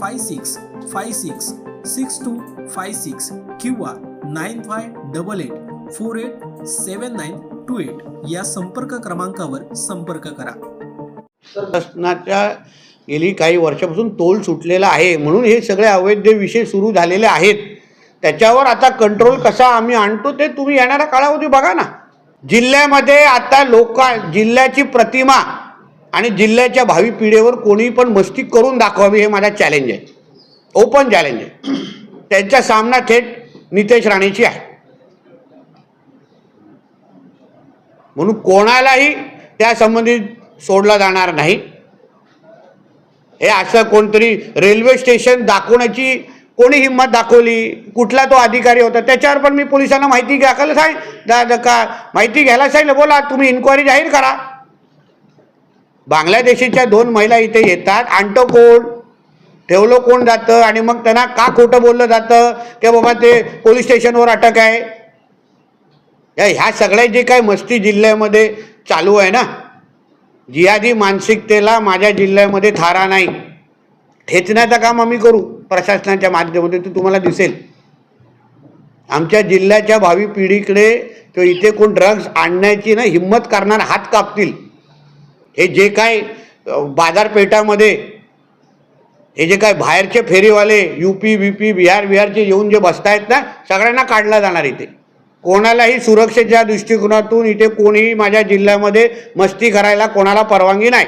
five six five six six two five six किंवा nine five double eight four eight seven nine two eight या संपर्क क्रमांकावर संपर्क करा. शासनाच्या गेली काही वर्षापासून तोल सुटलेला आहे म्हणून हे सगळे अवैध विषय सुरू झालेले आहेत. त्याच्यावर आता कंट्रोल कसा आम्ही आणतो ते तुम्ही येणाऱ्या काळावधी बघा ना. जिल्ह्यामध्ये आता लोक जिल्ह्याची प्रतिमा आणि जिल्ह्याच्या भावी पिढीवर कोणी पण मस्ती करून दाखवावी हे माझा चॅलेंज आहे. ओपन चॅलेंज आहे. त्यांचा सामना थेट नितेश राणेची आहे. म्हणून कोणालाही त्यासंबंधी सोडला जाणार नाही. हे असं कोणतरी रेल्वे स्टेशन दाखवण्याची कोणी हिंमत दाखवली कुठला तो अधिकारी होता त्याच्यावर पण मी पोलिसांना माहिती घ्यायला सांग का माहिती घ्यायला सांगितलं बोला तुम्ही इन्क्वायरी जाहीर करा. बांगलादेशीच्या दोन महिला इथे येतात. आणतो कोण? ठेवलं कोण जातं? आणि मग त्यांना का खोटं बोललं जातं? की बाबा ते पोलीस स्टेशनवर अटक आहे. या ह्या सगळ्या जे काही मस्ती जिल्ह्यामध्ये चालू आहे ना जियादी मानसिकतेला माझ्या जिल्ह्यामध्ये थारा नाही. ठेचण्याचं काम आम्ही करू प्रशासनाच्या माध्यमातून ते तुम्हाला दिसेल. आमच्या जिल्ह्याच्या भावी पिढीकडे किंवा इथे कोण ड्रग्ज आणण्याची ना हिंमत करणार हात कापतील. हे जे काय बाजारपेठामध्ये हे जे काय बाहेरचे फेरीवाले U P B P Bihar बिहारचे येऊन जे बसतायत ना सगळ्यांना काढला जाणार इथे. कोणालाही सुरक्षेच्या दृष्टिकोनातून इथे कोणीही माझ्या जिल्ह्यामध्ये मस्ती करायला कोणाला परवानगी नाही.